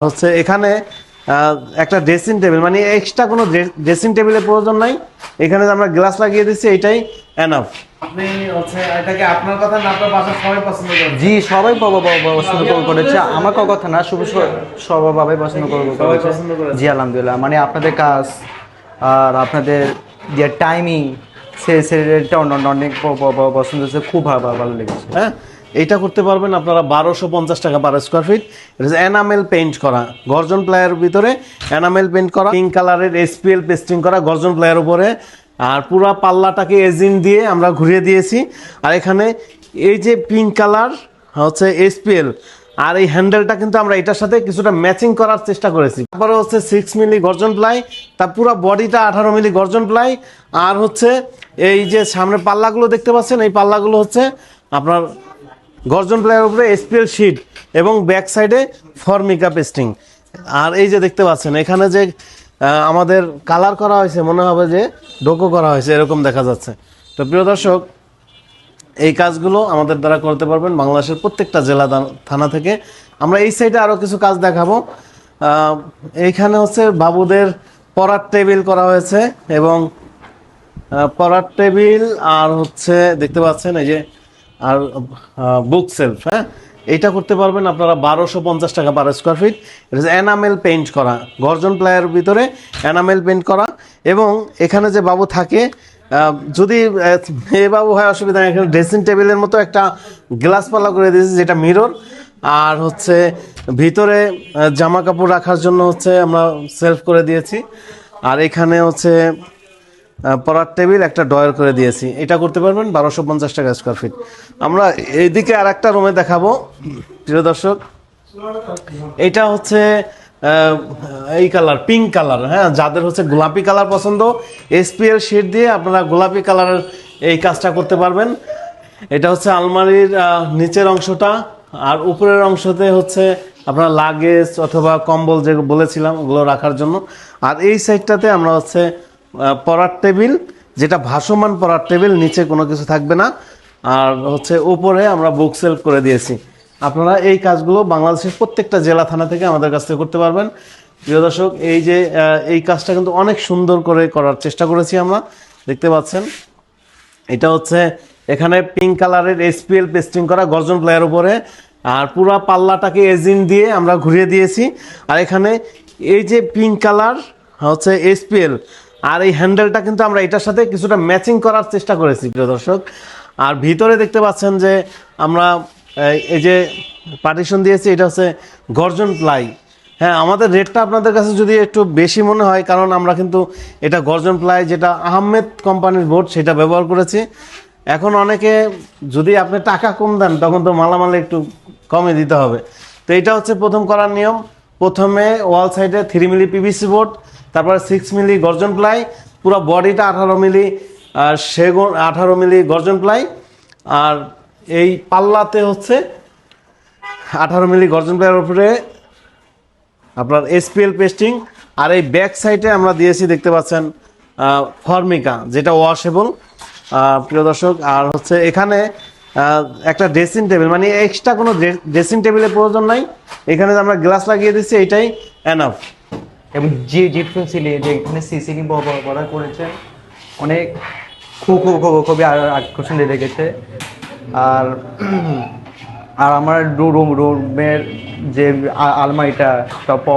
হচ্ছে এখানে একটা ড্রেসিং টেবিল মানে এক্সট্রা কোনো ড্রেসিং টেবিলের প্রয়োজন নাই। এখানে যে আমরা গ্লাস লাগিয়ে দিচ্ছি এটাই এনাফ আপনি হচ্ছে এটাকে আপনার কথা না আপনার বাসার সবাই পছন্দ করেন। জি সবাই বাবা বাবা পছন্দ করেছে। আমার কথা না শুভ সবাই বাবাই পছন্দ জি আলহামদুলিল্লাহ। মানে আপনাদের কাজ আর আপনাদের যে টাইমিং সে সেটা অন্য- অনেক পছন্দ হয়েছে। খুব ভালো ভালো লেগেছে। হ্যাঁ? এইটা করতে পারবেন আপনারা বারোশো পঞ্চাশ টাকা পার স্কোয়ার ফিট এটা এনামেল পেইন্ট করা, গর্জন প্লায়ের ভিতরে এনামেল পেইন্ট করা পিঙ্ক কালারের এসপিএল পেস্টিং করা, গর্জন প্লায়ের উপরে। আর পুরা পাল্লাটাকে এজিন দিয়ে আমরা ঘুরিয়ে দিয়েছি। আর এখানে এই যে পিঙ্ক কালার হচ্ছে এসপিএল আর এই হ্যান্ডেলটা কিন্তু আমরা এটার সাথে কিছুটা ম্যাচিং করার চেষ্টা করেছি। তারপরে হচ্ছে সিক্স মিলি গর্জন প্লাই তার পুরো বডিটা আঠারো মিলি গর্জন প্লাই। আর হচ্ছে এই যে সামনে পাল্লাগুলো দেখতে পাচ্ছেন, এই পাল্লাগুলো হচ্ছে আপনার গর্জন প্লেয়ার উপরে এসপিএল শিট এবং ব্যাক সাইডে ফর্মিকা পেস্টিং আর এই যে দেখতে পাচ্ছেন, এখানে যে আমাদের কালার করা হয়েছে, মনে হবে যে ডোকো করা হয়েছে, এরকম দেখা যাচ্ছে। তো প্রিয় দর্শক, এই কাজগুলো আমাদের দ্বারা করতে পারবেন বাংলাদেশের প্রত্যেকটা জেলা থানা থেকে। আমরা এই সাইডে আরও কিছু কাজ দেখাবো। এইখানে হচ্ছে বাবুদের পড়ার টেবিল করা হয়েছে এবং পড়ার টেবিল আর হচ্ছে, দেখতে পাচ্ছেন, এই যে আর বুক সেলফ হ্যাঁ? এটা করতে পারবেন আপনারা বারোশো পঞ্চাশ টাকা পার স্কোয়ার ফিট এটা এনামেল পেইন্ট করা, গর্জন প্লায়ের ভিতরে এনামেল পেইন্ট করা। এবং এখানে যে বাবু থাকে যদি মেয়ে বাবু হয় অসুবিধা এখানে ড্রেসিং টেবিলের মতো একটা গ্লাস পাল্লা করে দিয়েছি, যেটা মিরর আর হচ্ছে ভিতরে জামা কাপড় রাখার জন্য হচ্ছে আমরা সেলফ করে দিয়েছি। আর এখানে হচ্ছে পড়ার টেবিল একটা ডয়ার করে দিয়েছি। এটা করতে পারবেন বারোশো পঞ্চাশ টাকা স্কোয়ার ফিট আমরা এইদিকে আর একটা রুমে দেখাবো। প্রিয় দর্শক, এটা হচ্ছে এই কালার পিঙ্ক কালার হ্যাঁ? যাদের হচ্ছে গোলাপি কালার পছন্দ এসপিএল শেড দিয়ে আপনারা গোলাপি কালারের এই কাজটা করতে পারবেন। এটা হচ্ছে আলমারির নিচের অংশটা, আর উপরের অংশতে হচ্ছে আপনার লাগেজ অথবা কম্বল যে বলেছিলাম, ওগুলো রাখার জন্য। আর এই সাইডটাতে আমরা হচ্ছে পড়ার টেবিল, যেটা ভাসমান পড়ার টেবিল, নিচে কোনো কিছু থাকবে না। আর হচ্ছে উপরে আমরা বুক সেলফ করে দিয়েছি। আপনারা এই কাজগুলো বাংলাদেশের প্রত্যেকটা জেলা, থানা থেকে আমাদের কাছ থেকে করতে পারবেন। প্রিয় দর্শক, এই যে এই কাজটা কিন্তু অনেক সুন্দর করে করার চেষ্টা করেছি আমরা। দেখতে পাচ্ছেন, এটা হচ্ছে এখানে পিঙ্ক কালারের এসপিএল পেস্টিং করা গর্জন প্লেয়ার উপরে। আর পুরো পাল্লাটাকে এজিন দিয়ে আমরা ঘুরিয়ে দিয়েছি। আর এখানে এই যে পিঙ্ক কালার হচ্ছে এসপিএল আর এই হ্যান্ডেলটা কিন্তু আমরা এটার সাথে কিছুটা ম্যাচিং করার চেষ্টা করেছি প্রিয় দর্শক। আর ভিতরে দেখতে পাচ্ছেন যে আমরা এই, যে পার্টিশন দিয়েছি এটা হচ্ছে গর্জন প্লাই। হ্যাঁ আমাদের রেটটা আপনাদের কাছে যদি একটু বেশি মনে হয় কারণ আমরা কিন্তু এটা গর্জন প্লাই যেটা আহমেদ কোম্পানির বোর্ড সেটা ব্যবহার করেছি। এখন অনেকে যদি আপনি টাকা কম দেন তখন তো মালামাল একটু কমে দিতে হবে। তো এটা হচ্ছে প্রথম করার নিয়ম। প্রথমে ওয়াল সাইডে থ্রি মিলি পিভিসি বোর্ড তারপরে সিক্স মিলি গর্জন প্লাই, পুরো বডিটা আঠারো মিলি আর সেগুন আঠারো মিলি গর্জন প্লাই। আর এই পাল্লাতে হচ্ছে আঠারো মিলি গর্জন প্লাইয়ের উপরে আপনার এসপিএল পেস্টিং আর এই ব্যাক সাইডে আমরা দিয়েছি দেখতে পাচ্ছেন ফর্মিকা যেটা ওয়াশেবল প্রিয় দর্শক। আর হচ্ছে এখানে একটা ড্রেসিং টেবিল মানে এক্সট্রা কোনো ড্রেসিং টেবিলের প্রয়োজন নাই। এখানে আমরা গ্লাস লাগিয়ে দিচ্ছি, এটাই এনাফ এবং যে জিপসন সিলি যে এখানে সিসিলি বড় করেছে অনেক খুব খুব খুব খুবই আর- আকর্ষণীয় লেগেছে আর আর আমার রুম রুমের যে আলমারিটা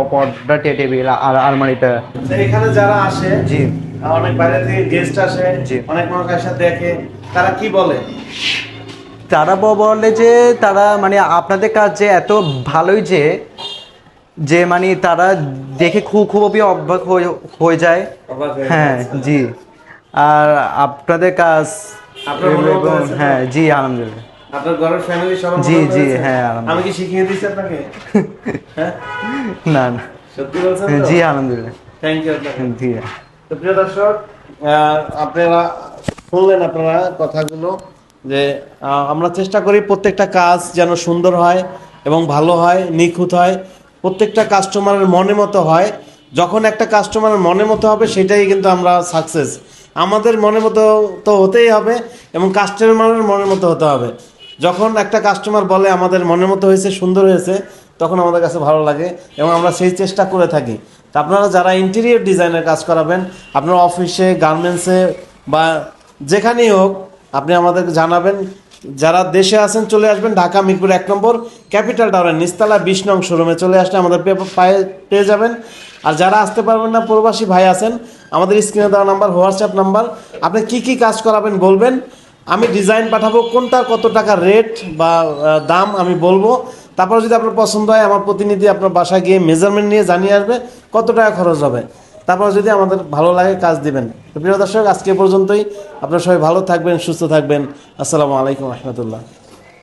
পর্দা টেবিল আর আলমারিটা। এখানে যারা আসে জি। অনেক বাইরে থেকে গেস্ট আসে জি। অনেক মানুষ আসে দেখে তারা কি বলে? তারা বলে যে তারা মানে আপনাদের কাজ যে এত ভালোই যে যে মানে তারা দেখে খুব খুবই অবাক হয়ে যায়। হ্যাঁ জি। আর আপনাদের কাজ? হ্যাঁ জি আলহামদুলিল্লাহ। আপনার ঘরের ফ্যামিলি সবার জি, জি, হ্যাঁ। আমি কি শিখিয়ে দিচ্ছি আপনাকে? হ্যাঁ? না না। সত্যি বলছেন জি আলহামদুলিল্লাহ। থ্যাংক ইউ আপনাকে। জি। তো প্রিয় দর্শক আপনারা শুনলেন আপনারা কথাগুলো যে আমরা চেষ্টা করি প্রত্যেকটা কাজ যেন সুন্দর হয় এবং ভালো হয় নিখুঁত হয়। প্রত্যেকটা কাস্টমারের মনে মতো হয়। যখন একটা কাস্টমারের মনে মতো হবে, সেটাই কিন্তু আমরা সাকসেস আমাদের মনে মতো তো হতেই হবে এবং কাস্টমারের মনের মতো হতে হবে। যখন একটা কাস্টমার বলে, আমাদের মনের মতো হয়েছে, সুন্দর হয়েছে, তখন আমাদের কাছে ভালো লাগে এবং আমরা সেই চেষ্টা করে থাকি। তা আপনারা যারা ইন্টেরিয়র ডিজাইনের কাজ করাবেন, আপনার অফিসে গার্মেন্টসে বা যেখানেই হোক, আপনি আমাদেরকে জানাবেন যারা দেশে আছেন, চলে আসবেন ঢাকা, মিরপুর এক নম্বর, ক্যাপিটাল টাওয়ারের নিস্তালা বিশ নং শোরুমে চলে আসলে আমাদের পায়ে পেয়ে যাবেন। আর যারা আসতে পারবেন না, প্রবাসী ভাই আছেন, আমাদের স্ক্রিনে দেওয়া নাম্বার, হোয়াটসঅ্যাপ নাম্বার, আপনি কি কি কাজ করাবেন বলবেন। আমি ডিজাইন পাঠাবো কোনটার কত টাকা রেট বা দাম আমি বলব। তারপর যদি আপনার পছন্দ হয়, আমার প্রতিনিধি আপনার বাসায় গিয়ে মেজারমেন্ট নিয়ে জানিয়ে আসবে, কত টাকা খরচ হবে। তারপর যদি আমাদের ভালো লাগে কাজ দিবেন। প্রিয় দর্শক, আজকে পর্যন্তই। আপনারা সবাই ভালো থাকবেন, সুস্থ থাকবেন। আসসালামু আলাইকুম রহমতুল্লাহ।